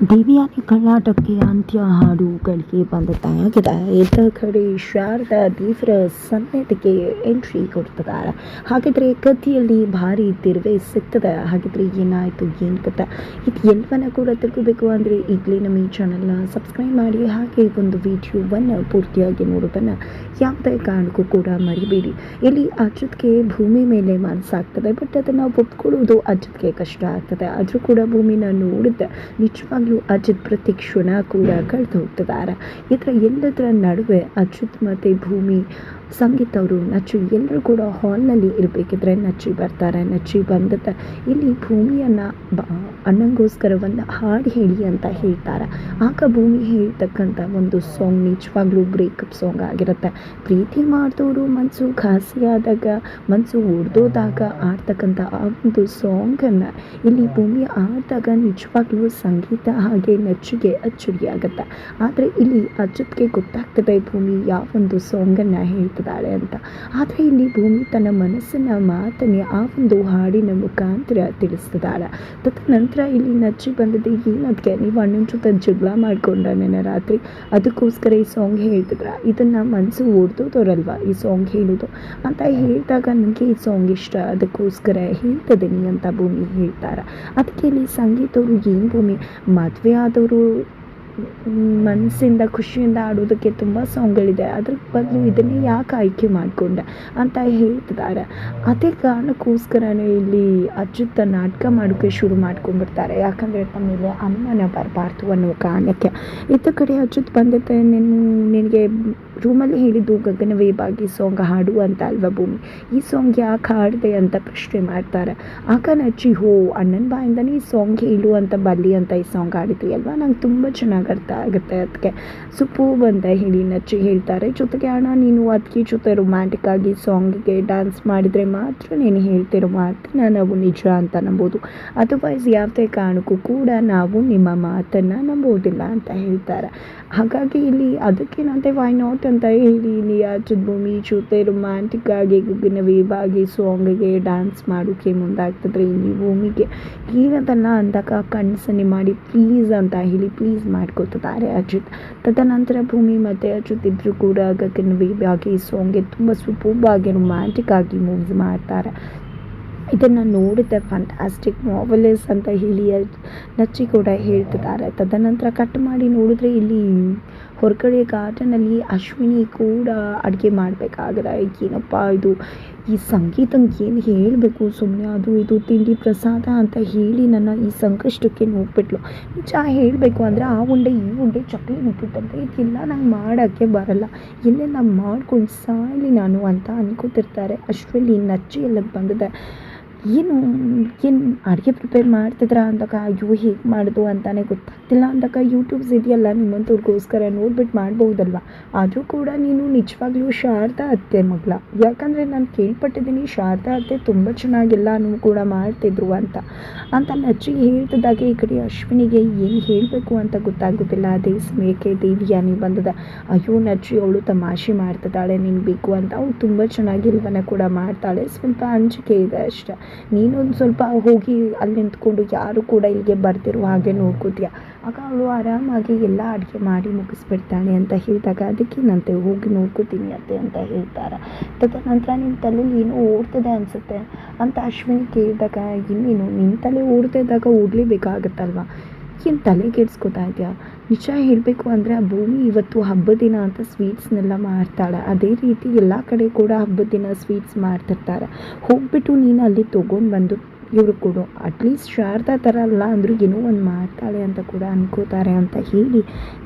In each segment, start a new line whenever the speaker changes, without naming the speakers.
ದೇವಿಯಾನಿ ಕರ್ನಾಟಕಕ್ಕೆ ಅಂತ್ಯ ಹಾಡುಗಳಿಗೆ ಬಂದ ತಾಗಿದೆ ಇತ್ತ ಕಡೆ ಶಾರದಾ ದೇವರ ಸನ್ನಿಧಿಗೆ ಎಂಟ್ರಿ ಕೊಡ್ತಿದ್ದಾರೆ ಹಾಗಿದ್ರೆ ಕಥೆಯಲ್ಲಿ ಭಾರಿ ತಿರುವೆ ಸಿಗ್ತದೆ. ಹಾಗಿದ್ರೆ ಏನಾಯಿತು, ಏನು ಕಥೆ? ಇದು ಎಲ್ಲವನ್ನ ಕೂಡ ತಿಳ್ಕೋಬೇಕು ಅಂದರೆ ಈಗಲೇ ನಮ್ಮ ಈ ಚಾನಲ್ನ ಸಬ್ಸ್ಕ್ರೈಬ್ ಮಾಡಿ, ಹಾಗೆ ಒಂದು ವಿಡಿಯೋವನ್ನು ಪೂರ್ತಿಯಾಗಿ ನೋಡೋದನ್ನು ಯಾವುದೇ ಕಾರಣಕ್ಕೂ ಕೂಡ ಮರಿಬೇಡಿ. ಇಲ್ಲಿ ಅಜಿತ್ಗೆ ಭೂಮಿ ಮೇಲೆ ಮನಸ್ಸಾಗ್ತದೆ ಬಟ್ ಅದನ್ನು ಒಪ್ಕೊಳ್ಳೋದು ಅಜಿತ್ಗೆ ಕಷ್ಟ ಆಗ್ತದೆ. ಆದರೂ ಕೂಡ ಭೂಮಿನ ನೋಡಿದ್ದೆ ನಿಜವಾಗ್ಲೂ ಅಜಿತ್ ಪ್ರತಿ ಕ್ಷಣ ಕೂಡ ಕಳೆದು ಹೋಗ್ತಿದ್ದಾರೆ ಇದರ ಎಲ್ಲದರ ನಡುವೆ ಅಜಿತ್ ಮತ್ತು ಭೂಮಿ ಸಂಗೀತ ಅವರು ನಚ್ಚು ಎಲ್ಲರೂ ಕೂಡ ಹಾಲ್ನಲ್ಲಿ ಇರಬೇಕಿದ್ರೆ ನಚ್ಚಿ ಬರ್ತಾರೆ, ನಚ್ಚಿ ಬಂದತ್ತ ಇಲ್ಲಿ ಭೂಮಿಯನ್ನು ಬ ಅಣ್ಣಂಗೋಸ್ಕರ ಒಂದು ಹಾಡು ಹೇಳಿ ಅಂತ ಹೇಳ್ತಾರೆ. ಆಗ ಭೂಮಿ ಹೇಳ್ತಕ್ಕಂಥ ಒಂದು ಸಾಂಗ್ ನಿಜವಾಗ್ಲೂ ಬ್ರೇಕಪ್ ಸಾಂಗ್ ಆಗಿರುತ್ತೆ. ಪ್ರೀತಿ ಮಾಡಿದವರು ಮನಸ್ಸು ಖಾಸಿಯಾದಾಗ ಮನಸ್ಸು ಒಡೆದೋದಾಗ ಆಡ್ತಕ್ಕಂಥ ಆ ಒಂದು ಸಾಂಗನ್ನು ಇಲ್ಲಿ ಭೂಮಿ ಆಡಿದಾಗ ನಿಜವಾಗ್ಲೂ ಸಂಗೀತ ಹಾಗೆ ನಚ್ಚಿಗೆ ಅಚ್ಚುರಿ ಆಗುತ್ತೆ. ಆದರೆ ಇಲ್ಲಿ ಅಚ್ಚುತ್ಗೆ ಗೊತ್ತಾಗ್ತದೆ ಭೂಮಿ ಯಾವೊಂದು ಸಾಂಗನ್ನು ಹೇಳ್ತಿದ್ದಾಳೆ ಅಂತ. ಆದರೆ ಇಲ್ಲಿ ಭೂಮಿ ತನ್ನ ಮನಸ್ಸನ್ನು ಮಾತನ್ನೇ ಆ ಒಂದು ಹಾಡಿನ ಮುಖಾಂತರ ತಿಳಿಸ್ತಿದ್ದಾಳೆ. ತದನಂತರ ಇಲ್ಲಿ ನಚ್ಚಿ ಬಂದದ್ದು ಏನದಕ್ಕೆ ನೀವು ಅಣ್ಣನ ಜೊತೆ ಜಗಳ ಮಾಡಿಕೊಂಡ ನೆನೆ ರಾತ್ರಿ? ಅದಕ್ಕೋಸ್ಕರ ಈ ಸಾಂಗ್ ಹೇಳ್ತಿದ್ರ. ಇದನ್ನು ಮನಸ್ಸು ಓಡ್ದೋದವ್ರಲ್ವ ಈ ಸಾಂಗ್ ಹೇಳೋದು? ಅಂತ ಹೇಳಿದಾಗ ನನಗೆ ಈ ಸಾಂಗ್ ಇಷ್ಟ. ಅದಕ್ಕೋಸ್ಕರ ಹೇಳ್ತಿದ್ದೀನಿ ಅಂತ ಭೂಮಿ ಹೇಳ್ತಾರೆ. ಅದಕ್ಕೆ ಇಲ್ಲಿ ಸಂಗೀತವರು, ಏನು ಭೂಮಿ? ಮದುವೆ ಆದವರು ಮನಸ್ಸಿಂದ, ಖುಷಿಯಿಂದ ಆಡೋದಕ್ಕೆ ತುಂಬ ಸಾಂಗ್ಗಳಿದೆ. ಅದ್ರ ಬದಲು ಇದನ್ನೇ ಯಾಕೆ ಆಯ್ಕೆ ಮಾಡಿಕೊಂಡೆ ಅಂತ ಹೇಳ್ತಿದ್ದಾರೆ. ಅದೇ ಕಾರಣಕ್ಕೋಸ್ಕರನೇ ಇಲ್ಲಿ ಅಚ್ಚುತ್ತ ನಾಟಕ ಮಾಡೋಕ್ಕೆ ಶುರು ಮಾಡ್ಕೊಂಡ್ಬಿಡ್ತಾರೆ. ಯಾಕಂದರೆ ತಮ್ಮೇಲೆ ಅನುಮಾನ ಬರಬಾರ್ದು ಅನ್ನೋ ಕಾರಣಕ್ಕೆ. ಇತ್ತ ಕಡೆ ಅಚ್ಚುತ್ ಬಂದೈತೆ ನಿನ್ನ ನಿನಗೆ ರೂಮಲ್ಲಿ ಹೇಳಿದ್ದು ಗಗನವೇ ಬಾಗಿ ಸಾಂಗ್ ಹಾಡು ಅಂತ ಅಲ್ವಾ ಭೂಮಿ? ಈ ಸಾಂಗ್ ಯಾಕೆ ಹಾಡಿದೆ ಅಂತ ಪ್ರಶ್ನೆ ಮಾಡ್ತಾರೆ. ಆಗ ನಚ್ಚಿ ಹೋ, ಅಣ್ಣನ ಬಾಯಿಂದನೇ ಈ ಸಾಂಗ್ ಹೇಳು ಅಂತ ಬಲ್ಲಿ ಅಂತ ಈ ಸಾಂಗ್ ಹಾಡಿದ್ವಿ ಅಲ್ವಾ? ನಂಗೆ ತುಂಬ ಚೆನ್ನಾಗಿ ಅರ್ಥ ಆಗುತ್ತೆ ಅದಕ್ಕೆ. ಸುಪ್ಪು ಅಂತ ಹೇಳಿ ನಚ್ಚಿ ಹೇಳ್ತಾರೆ. ಜೊತೆಗೆ ಅಣ್ಣ, ನೀನು ಅದಕ್ಕೆ ಜೊತೆ ರೊಮ್ಯಾಂಟಿಕ್ ಆಗಿ ಸಾಂಗಿಗೆ ಡ್ಯಾನ್ಸ್ ಮಾಡಿದರೆ ಮಾತ್ರ ನೀನು ಹೇಳ್ತಿರೋ ಮಾತನ್ನ ನಾವು ನಿಜ ಅಂತ ನಂಬೋದು. ಅದರ್ವೈಸ್ ಯಾವುದೇ ಕಾರಣಕ್ಕೂ ಕೂಡ ನಾವು ನಿಮ್ಮ ಮಾತನ್ನು ನಂಬೋದಿಲ್ಲ ಅಂತ ಹೇಳ್ತಾರೆ. ಹಾಗಾಗಿ ಇಲ್ಲಿ ಅದಕ್ಕೇನಂತೆ ವೈ ನಾಟ್ ಅಂತ ಹೇಳಿ ಇಲ್ಲಿ ಆಚದ ಭೂಮಿ ಜೊತೆ ರೊಮ್ಯಾಂಟಿಕ್ ಆಗಿ ಬಾಗಿ ಸಾಂಗಿಗೆ ಡ್ಯಾನ್ಸ್ ಮಾಡೋಕ್ಕೆ ಮುಂದಾಗ್ತದ್ರೆ ಇಲ್ಲಿ ಭೂಮಿಗೆ ಏನದಲ್ಲ ಅಂದಾಗ ಕಣ್ಸನ್ನೆ ಮಾಡಿ ಪ್ಲೀಸ್ ಅಂತ ಹೇಳಿ ಪ್ಲೀಸ್ ಮಾಡ್ಕೊತಿದ್ದಾರೆ ಅಜಿತ್. ತದನಂತರ ಭೂಮಿ, ಮತ್ತು ಅಜಿತ್ ಇಬ್ಬರು ಕೂಡ ಗಗನವೇ ಬಾಗಿ ಸಾಂಗ್ಗೆ ತುಂಬ ಸೂಪರ್ಬಾಗಿ ರೊಮ್ಯಾಂಟಿಕ್ ಆಗಿ ಮೂವ್ಸ್ ಮಾಡ್ತಾರೆ. ಇದನ್ನು ನೋಡಿದೆ ಫ್ಯಾಂಟಾಸ್ಟಿಕ್ ನಾವೆಲಿಸ್ ಅಂತ ಹೇಳಿ ನಚ್ಚಿ ಕೂಡ ಹೇಳ್ತಿದ್ದಾರೆ. ತದನಂತರ ಕಟ್ ಮಾಡಿ ನೋಡಿದ್ರೆ ಇಲ್ಲಿ ಹೊರಗಡೆ ಗಾರ್ಡನಲ್ಲಿ ಅಶ್ವಿನಿ ಕೂಡ ಅಡುಗೆ ಮಾಡಬೇಕಾಗದ. ಏನಪ್ಪ ಇದು? ಈ ಸಂಗೀತಂಗೆ ಏನು ಹೇಳಬೇಕು ಸುಮ್ಮನೆ ಅದು ಇದು ತಿಂಡಿ ಪ್ರಸಾದ ಅಂತ ಹೇಳಿ ನನ್ನ ಈ ಸಂಕಷ್ಟಕ್ಕೆ ನೋಡ್ಬಿಟ್ಲು. ನಿಜ ಹೇಳಬೇಕು ಅಂದರೆ ಆ ಉಂಡೆ, ಈ ಉಂಡೆ ಚಕ್ಲಿ ಮುಟ್ಟಿತ್ತಂತ ಇದೆಲ್ಲ ನಂಗೆ ಮಾಡೋಕ್ಕೆ ಬರಲ್ಲ. ಎಲ್ಲೆಲ್ಲ ಮಾಡ್ಕೊಂಡು ಸಾಯಲಿ ನಾನು ಅಂತ ಅನ್ಕೋತಿರ್ತಾರೆ. ಅಶ್ವಿನಿ ನಚ್ಚಿ ಎಲ್ಲ ಬಂದಿದೆ. ಏನು ಏನು ಅಡುಗೆ ಪ್ರಿಪೇರ್ ಮಾಡ್ತಿದ್ರ ಅಂದಾಗ ಅಯ್ಯೋ ಹೇಗೆ ಮಾಡೋದು ಅಂತಲೇ ಗೊತ್ತಾಗ್ತಿಲ್ಲ ಅಂದಾಗ ಯೂಟ್ಯೂಬ್ಸ್ ಇದೆಯಲ್ಲ ನಿಮ್ಮಂಥವ್ರಿಗೋಸ್ಕರ ನೋಡ್ಬಿಟ್ಟು ಮಾಡ್ಬೋದಲ್ವ? ಆದರೂ ಕೂಡ ನೀನು ನಿಜವಾಗ್ಲೂ ಶಾರದಾ ಅತ್ತೆ ಮಗಳ. ಯಾಕಂದರೆ ನಾನು ಕೇಳ್ಪಟ್ಟಿದ್ದೀನಿ ಶಾರದಾ ಅತ್ತೆ ತುಂಬ ಚೆನ್ನಾಗೆಲ್ಲನೂ ಕೂಡ ಮಾಡ್ತಿದ್ರು ಅಂತ. ಅಂತ ನಚ್ಚಿ ಹೇಳ್ತಿದ್ದಾಗ ಈ ಕಡೆ ಅಶ್ವಿನಿಗೆ ಏನು ಹೇಳಬೇಕು ಅಂತ ಗೊತ್ತಾಗೋದಿಲ್ಲ. ಅದೇ ಸಮಯಕ್ಕೆ ದೇವಿಯಾನಿ ಬಂದದ. ಅಯ್ಯೋ ನಚ್ಚಿ ಅವಳು ತಮಾಷೆ ಮಾಡ್ತಿದ್ದಾಳೆ, ನಿನ್ಗೆ ಬೇಕು ಅಂತ. ಅವಳು ತುಂಬ ಚೆನ್ನಾಗಿ ಇಲ್ವನ್ನ ಕೂಡ ಮಾಡ್ತಾಳೆ. ಸ್ವಲ್ಪ ಅಂಜಿಕೆ ಇದೆ ಅಷ್ಟೆ. ನೀನೊಂದು ಸ್ವಲ್ಪ ಹೋಗಿ ಅಲ್ಲಿ ನಿಂತ್ಕೊಂಡು ಯಾರು ಕೂಡ ಇಲ್ಲಿಗೆ ಬರ್ತಿರೋ ಹಾಗೆ ನೋಡ್ಕೋತೀಯ. ಆಗ ಅವಳು ಆರಾಮಾಗಿ ಎಲ್ಲ ಅಡುಗೆ ಮಾಡಿ ಮುಗಿಸ್ಬಿಡ್ತಾಳೆ ಅಂತ ಹೇಳಿದಾಗ ಅದಕ್ಕೇನಂತೆ ಹೋಗಿ ನೋಡ್ಕೋತೀನಿ ಅತ್ತೆ ಅಂತ ಹೇಳ್ತಾರೆ. ತದನಂತರ ನಿನ್ನ ತಲೆಯಲ್ಲಿ ಏನೋ ಓಡ್ತದೆ ಅನಿಸುತ್ತೆ ಅಂತ ಅಶ್ವಿನಿ ಕೇಳಿದಾಗ ಇನ್ನೇನು ನಿನ್ನ ತಲೆ ಓಡ್ತಿದ್ದಾಗ ಓಡಲೇಬೇಕಾಗತ್ತಲ್ವ? ಏನು ತಲೆ ಕೆಡ್ಸ್ಕೊತಾ ಇದೆಯಾ? ನಿಜ ಹೇಳಬೇಕು ಅಂದರೆ ಆ ಭೂಮಿ ಇವತ್ತು ಹಬ್ಬದ ದಿನ ಅಂತ ಸ್ವೀಟ್ಸ್ನೆಲ್ಲ ಮಾಡ್ತಾಳೆ ಅದೇ ರೀತಿ ಎಲ್ಲ ಕಡೆ ಕೂಡ ಹಬ್ಬದ ದಿನ ಸ್ವೀಟ್ಸ್ ಮಾಡ್ತಿರ್ತಾರೆ ಹೋಗ್ಬಿಟ್ಟು ನೀನು ಅಲ್ಲಿ ತೊಗೊಂಡು ಬಂದು ಇವರು ಕೊಡು. ಅಟ್ಲೀಸ್ಟ್ ಶಾರದಾ ಥರ ಅಲ್ಲ ಅಂದರೂ ಏನೋ ಒಂದು ಮಾಡ್ತಾಳೆ ಅಂತ ಕೂಡ ಅನ್ಕೋತಾರೆ ಅಂತ ಹೇಳಿ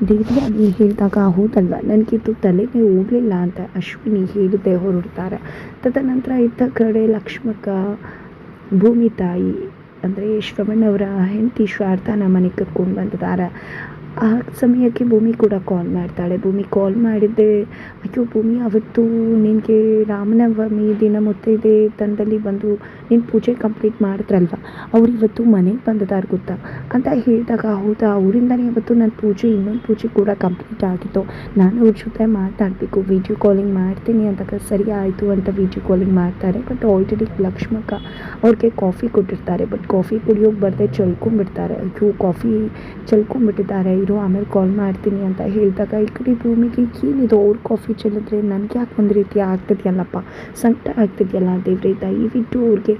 ದೇವಿಯಾಗಿ ಹೇಳಿದಾಗ ಹೌದಲ್ವ? ನನಗಿದು ತಲೆಗೆ ಹೋಗಲಿಲ್ಲ ಅಂತ ಅಶ್ವಿನಿ ಹೇಳಿದೆ ಹೊರಡ್ತಾರೆ. ತದನಂತರ ಇದ್ದ ಕಡೆ ಲಕ್ಷ್ಮಕ್ಕ, ಭೂಮಿ ತಾಯಿ ಅಂದರೆ ಶ್ರವಣವರ ಹೆಂಡತಿ ಶಾರದಾನ ಮನೆ ಕರ್ಕೊಂಡು ಬಂದಿದ್ದಾರೆ ಆ ಸಮಯಕ್ಕೆ ಭೂಮಿ ಕೂಡ ಕಾಲ್ ಮಾಡ್ತಾಳೆ. ಭೂಮಿ ಕಾಲ್ ಮಾಡಿದ್ದೆ ಅಯ್ಯೋ ಭೂಮಿ, ಅವತ್ತು ನಿನಗೆ ರಾಮನವಮಿ ದಿನ ಮುತ್ತೈದೆ ತಂದಲ್ಲಿ ಬಂದು ನೀನು ಪೂಜೆ ಕಂಪ್ಲೀಟ್ ಮಾಡಿದ್ರಲ್ವ ಅವ್ರು ಇವತ್ತು ಮನೆಗೆ ಬಂದಿದ್ದಾರೆ ಗೊತ್ತಾ? ಅಂತ ಹೇಳಿದಾಗ, ಹೌದಾ ಅವರಿಂದನೇ ಇವತ್ತು ನನ್ನ ಪೂಜೆ, ಇನ್ನೊಂದು ಪೂಜೆ ಕೂಡ ಕಂಪ್ಲೀಟ್ ಆಗಿತ್ತು. ನಾನು ಅವ್ರ ಜೊತೆ ಮಾತಾಡಬೇಕು. ವೀಡಿಯೋ ಕಾಲಿಂಗ್ ಮಾಡ್ತೀನಿ. ಅಂದಾಗ, ಸರಿ ಆಯಿತು ಅಂತ ವೀಡಿಯೋ ಕಾಲಿಂಗ್ ಮಾಡ್ತಾರೆ. ಬಟ್ ಆಲ್ರೆಡಿ ಲಕ್ಷ್ಮಕ್ಕ ಅವ್ರಿಗೆ ಕಾಫಿ ಕೊಟ್ಟಿರ್ತಾರೆ. ಬಟ್ ಕಾಫಿ ಕುಡಿಯೋಕೆ ಬರದೆ ಚಲ್ಕೊಂಡ್ಬಿಡ್ತಾರೆ. ಅಯ್ಯೋ ಕಾಫಿ ಚಲ್ಕೊಂಡ್ಬಿಟ್ಟಿದ್ದಾರೆ. ಇರೋ, ಆಮೇಲೆ ಕಾಲ್ ಮಾಡ್ತೀನಿ ಅಂತ ಹೇಳಿದಾಗ, ಈ ಕಡೆ ಭೂಮಿಗೆ ಏನಿದು ಅವ್ರ ಕಾಫಿ ಚೆಲ್ಲಿದ್ರೆ ನನಗೆ ಯಾಕೆ ಒಂದು ರೀತಿ ಆಗ್ತಿದೆಯಲ್ಲಪ್ಪ? ಸಂಕಟ ಆಗ್ತಿದೆಯಲ್ಲ ದೇವ್ರೆ, ದಯವಿಟ್ಟು ಅವ್ರಿಗೆ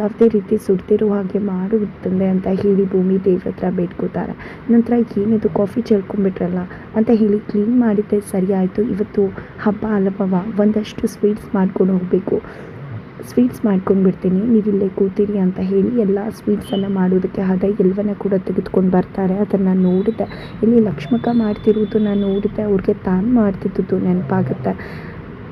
ಯಾವುದೇ ರೀತಿ ಸುಡ್ತಿರೋ ಹಾಗೆ ಮಾಡು ತಂದೆ ಅಂತ ಹೇಳಿ ಭೂಮಿ ದೇವ್ರ ಹತ್ರ ಬೇಡ್ಕೋತಾರೆ. ನಂತರ ಏನಿದು ಕಾಫಿ ಚೆಲ್ಕೊಂಡ್ಬಿಟ್ರಲ್ಲ? ಅಂತ ಹೇಳಿ ಕ್ಲೀನ್ ಮಾಡಿದ್ದೆ. ಸರಿ ಇವತ್ತು ಹಬ್ಬ ಅಲ್ಲವವ ಒಂದಷ್ಟು ಸ್ವೀಟ್ಸ್ ಮಾಡ್ಕೊಂಡು ಹೋಗಬೇಕು. ಸ್ವೀಟ್ಸ್ ಮಾಡ್ಕೊಂಡ್ಬಿಡ್ತೀನಿ ನೀವು ಇಲ್ಲೇ ಕೂತೀರಿ ಅಂತ ಹೇಳಿ ಎಲ್ಲ ಸ್ವೀಟ್ಸನ್ನು ಮಾಡೋದಕ್ಕೆ ಆದ ಎಲ್ಲವನ್ನ ಕೂಡ ತೆಗೆದುಕೊಂಡು ಬರ್ತಾರೆ. ಅದನ್ನು ನೋಡಿದೆ, ಇಲ್ಲಿ ಲಕ್ಷ್ಮಕ್ಕ ಮಾಡ್ತಿರೋದು ನಾನು ನೋಡಿದೆ, ಅವ್ರಿಗೆ ತಾನು ಮಾಡ್ತಿದ್ದದ್ದು ನೆನಪಾಗುತ್ತೆ.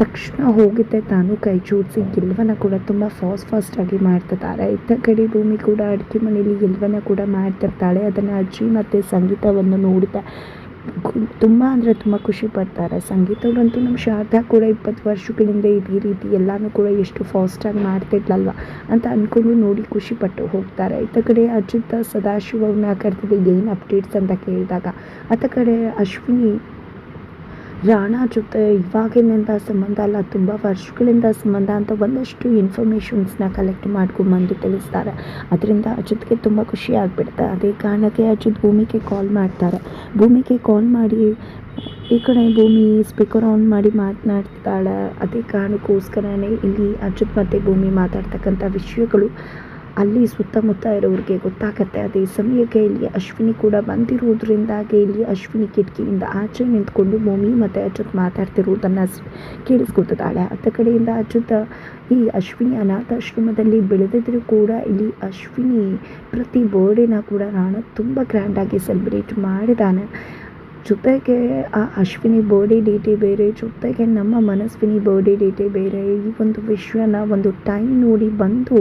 ತಕ್ಷಣ ಹೋಗಿದ್ದೆ, ತಾನು ಕೈ ಜೋಡಿಸಿ ಗೆಲ್ವನ ಕೂಡ ತುಂಬ ಫಾಸ್ಟ್ ಫಾಸ್ಟಾಗಿ ಮಾಡ್ತಿದ್ದಾರೆ. ಇತ್ತ ಕಡೆ ಭೂಮಿ ಕೂಡ ಅಡುಗೆ ಮನೆಯಲ್ಲಿ ಗೆಲ್ವನ ಕೂಡ ಮಾಡ್ತಿರ್ತಾಳೆ. ಅದನ್ನು ಅಜ್ಜಿ ಮತ್ತು ಸಂಗೀತವನ್ನು ನೋಡಿದೆ. ತುಂಬ ಅಂದರೆ ತುಂಬ ಖುಷಿ ಪಡ್ತಾರೆ. ಸಂಗೀತವ್ರಂತೂ ನಮ್ಮ ಶಾರದಾ ಕೂಡ ಇಪ್ಪತ್ತು ವರ್ಷಗಳಿಂದ ಇದೇ ರೀತಿ ಎಲ್ಲನೂ ಕೂಡ ಎಷ್ಟು ಫಾಸ್ಟಾಗಿ ಮಾಡ್ತಿದ್ಲಲ್ವ ಅಂತ ಅಂದ್ಕೊಂಡು ನೋಡಿ ಖುಷಿಪಟ್ಟು ಹೋಗ್ತಾರೆ. ಇತ್ತ ಕಡೆ ಅಜಿತ್ ಕರೆದಿದ್ದು ಏನು ಅಪ್ಡೇಟ್ಸ್ ಅಂತ ಕೇಳಿದಾಗ ಆತ ಕಡೆ ಅಶ್ವಿನಿ ರಾಣಾ ಜೊತೆ ಇವಾಗಿನಿಂದ ಸಂಬಂಧ ಅಲ್ಲ, ತುಂಬ ವರ್ಷಗಳಿಂದ ಸಂಬಂಧ ಅಂತ ಒಂದಷ್ಟು ಇನ್ಫಾರ್ಮೇಷನ್ಸ್ನ ಕಲೆಕ್ಟ್ ಮಾಡ್ಕೊಂಬಂದು ತಿಳಿಸ್ತಾರೆ. ಅದರಿಂದ ಅಜಿತ್ಗೆ ತುಂಬ ಖುಷಿ ಆಗಿಬಿಡುತ್ತೆ. ಅದೇ ಕಾರಣಕ್ಕೆ ಅಜಿತ್ ಭೂಮಿಗೆ ಕಾಲ್ ಮಾಡ್ತಾರೆ. ಭೂಮಿಗೆ ಕಾಲ್ ಮಾಡಿ, ಈ ಕಡೆ ಭೂಮಿ ಸ್ಪೀಕರ್ ಆನ್ ಮಾಡಿ ಮಾತನಾಡ್ತಾಳೆ. ಅದೇ ಕಾರಣಕ್ಕೋಸ್ಕರನೇ ಇಲ್ಲಿ ಅಜಿತ್ ಮತ್ತು ಭೂಮಿ ಮಾತಾಡ್ತಕ್ಕಂಥ ವಿಷಯಗಳು ಅಲ್ಲಿ ಸುತ್ತಮುತ್ತ ಇರೋರಿಗೆ ಗೊತ್ತಾಗತ್ತೆ. ಅದೇ ಸಮಯಕ್ಕೆ ಇಲ್ಲಿ ಅಶ್ವಿನಿ ಕೂಡ ಬಂದಿರುವುದರಿಂದಾಗಿ ಇಲ್ಲಿ ಅಶ್ವಿನಿ ಕಿಟಕಿಯಿಂದ ಆಚೆ ನಿಂತ್ಕೊಂಡು ಭೂಮಿ ಮತ್ತು ಅಚ್ಯುತ್ ಮಾತಾಡ್ತಿರುವುದನ್ನು ಕೇಳಿಸ್ಕೊತಿದ್ದಾಳೆ. ಅತ್ತ ಕಡೆಯಿಂದ ಅಚ್ಯುತ ಈ ಅಶ್ವಿನಿ ಅನಾಥಾಶ್ರಮದಲ್ಲಿ ಬೆಳೆದಿದ್ರು ಕೂಡ ಇಲ್ಲಿ ಅಶ್ವಿನಿ ಪ್ರತಿ ಬರ್ಡೇನ ಕೂಡ ನಾನು ತುಂಬ ಗ್ರ್ಯಾಂಡಾಗಿ ಸೆಲೆಬ್ರೇಟ್ ಮಾಡಿದ್ದಾನೆ ಜೊತೆಗೆ ಆ ಅಶ್ವಿನಿ ಬರ್ಡೇ ಡೇಟೇ ಬೇರೆ, ಜೊತೆಗೆ ನಮ್ಮ ಮನಸ್ವಿನಿ ಬರ್ಡೇ ಡೇಟೇ ಬೇರೆ, ಈ ಒಂದು ವಿಷಯನ ಒಂದು ಟೈಮ್ ನೋಡಿ ಬಂದು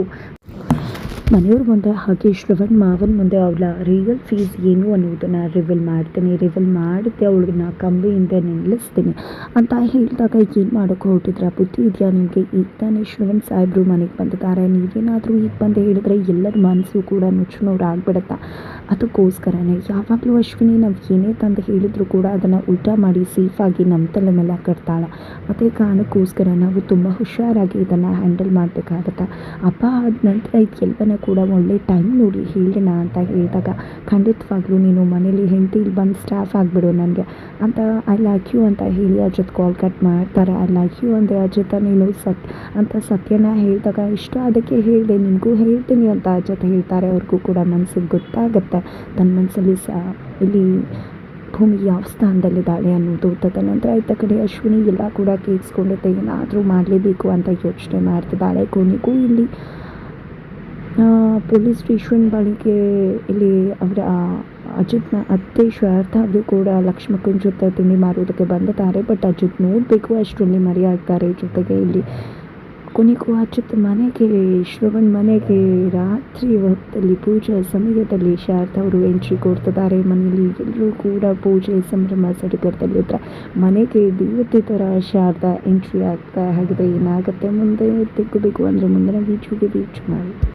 ಮನೆಯವ್ರ ಮುಂದೆ ಹಾಗೆ ಶ್ರವಣ್ ಮಾವನ ಮುಂದೆ ಅವಳ ರಿಯಲ್ ಫೀಸ್ ಏನು ಅನ್ನೋದನ್ನು ರಿವೀಲ್ ಮಾಡ್ತೀನಿ ರಿವೀಲ್ ಮಾಡಿದ್ದೆ ಅವಳನ್ನ ಕಂಬಿಯಿಂದ ನಿಲ್ಲಿಸ್ತೀನಿ ಅಂತ ಹೇಳಿದಾಗ ಏನು ಮಾಡೋಕ್ಕೆ ಹೊರಟಿದ್ರೆ? ಬುದ್ಧಿ ಇದೆಯಾ ನಿಮಗೆ? ಈಗ ತಾನೇ ಶ್ರವಣ್ ಸಾಹೇಬ್ರು ಮನೆಗೆ ಬಂದಿದ್ದಾರೆ ನೀವೇನಾದರೂ ಈಗ ಬಂದು ಹೇಳಿದ್ರೆ ಎಲ್ಲರ ಮನಸ್ಸು ಕೂಡ ನುಚ್ಚುನೋರು ಆಗ್ಬಿಡುತ್ತಾ ಅದಕ್ಕೋಸ್ಕರನೇ ಯಾವಾಗಲೂ ಅಶ್ವಿನಿ ನಾವು ಏನೇ ತಂದು ಹೇಳಿದ್ರು ಕೂಡ ಅದನ್ನು ಊಟ ಮಾಡಿ ಸೇಫಾಗಿ ನಮ್ಮ ತಲೆ ಮೇಲೆ ಕಟ್ತಾಳೆ. ಅದೇ ಕಾರಣಕ್ಕೋಸ್ಕರ ನಾವು ತುಂಬ ಹುಷಾರಾಗಿ ಇದನ್ನು ಹ್ಯಾಂಡಲ್ ಮಾಡಬೇಕಾಗತ್ತೆ? ಹಬ್ಬ ಆದ ನಂತರ ಇದೆಲ್ಲವನ್ನ ಕೂಡ ಒಳ್ಳೆ ಟೈಮ್ ನೋಡಿ, ಹೇಳೋಣ ಅಂತ ಹೇಳಿದಾಗ ಖಂಡಿತವಾಗ್ಲೂ ನೀನು ಮನೇಲಿ ಹೆಂಡತಿ ಇಲ್ಲಿ ಬಂದು ಸ್ಟಾಫ್ ಆಗಿಬಿಡು ನನಗೆ. ಅಂತ ಐ ಲೈಕ್ ಯು ಅಂತ ಹೇಳಿ ಅಜಿತ್ ಕಾಲ್ ಕಟ್ ಮಾಡ್ತಾರೆ. ಐ ಲೈಕ್ ಯು ಅಂದರೆ ಅವ್ರ ಜೊತೆ ನೀನು ಸತ್ ಅಂತ ಸತ್ಯನ ಹೇಳಿದಾಗ ಇಷ್ಟ, ಅದಕ್ಕೆ ಹೇಳಿದೆ, ನಿನಗೂ ಹೇಳ್ತೀನಿ ಅಂತ ಜೊತೆ ಹೇಳ್ತಾರೆ. ಅವ್ರಿಗೂ ಕೂಡ ಮನಸ್ಸಿಗೆ ಗೊತ್ತಾಗುತ್ತೆ. ತನ್ನ ಮನಸ್ಸಲ್ಲಿ ಸಹ ಇಲ್ಲಿ ಭೂಮಿ ಯಾವ ಸ್ಥಾನದಲ್ಲಿದ್ದಾಳೆ ಅನ್ನೋದು ತದನಂತರ ಇದ್ದ ಕಡೆ ಅಶ್ವಿನಿ ಎಲ್ಲ ಕೂಡ ಕೇಳಿಸ್ಕೊಂಡಿದ್ದೆ ಏನಾದರೂ ಮಾಡಲೇಬೇಕು ಅಂತ ಯೋಚನೆ ಮಾಡ್ತಿದ್ದಾಳೆ. ಕೊನೆಗೂ ಇಲ್ಲಿ ಪೊಲೀಸ್ ಸ್ಟೇಷನ್ ಬಳಿಗೆ ಇಲ್ಲಿ ಅವರ ಅಜಿತ್ನ ಅತ್ತೆ ಶ್ವಾರ್ಥ ಅವರು ಕೂಡ ಲಕ್ಷ್ಮಕ್ಕನ ಜೊತೆ ತಿಂಡಿ ಮಾರುವುದಕ್ಕೆ ಬಂದಿದ್ದಾರೆ. ಬಟ್ ಅಜಿತ್ ನೋಡಬೇಕು ಅಷ್ಟರಲ್ಲಿ ಮರೆಯಾಗ್ತಾರೆ. ಜೊತೆಗೆ ಇಲ್ಲಿ ಕೊನೆಗೂ ಅಜಿತ್ ಮನೆಗೆ, ಶ್ರವಣ್ ಮನೆಗೆ ರಾತ್ರಿ ಹೊತ್ತಲ್ಲಿ ಪೂಜೆ ಸಮಯದಲ್ಲಿ ಶಾರದಾ ಅವರು ಎಂಟ್ರಿ ಕೊಡ್ತಿದ್ದಾರೆ. ಮನೆಯಲ್ಲಿ ಎಲ್ಲರೂ ಕೂಡ ಪೂಜೆ ಸಂಭ್ರಮ ಸಡಗರದಲ್ಲಿದ್ದರೆ ಮನೆಗೆ ದೇವತೆ ಥರ ಶಾರದಾ ಎಂಟ್ರಿ ಆಗ್ತಾ ಹಾಗಿದ್ರೆ ಏನಾಗುತ್ತೆ? ಮುಂದೆ ತೆಗ್ಗಬೇಕು ಅಂದರೆ ಮುಂದಿನ ವೀಚುಗೆ ರೀಚ್ ಮಾಡಿ.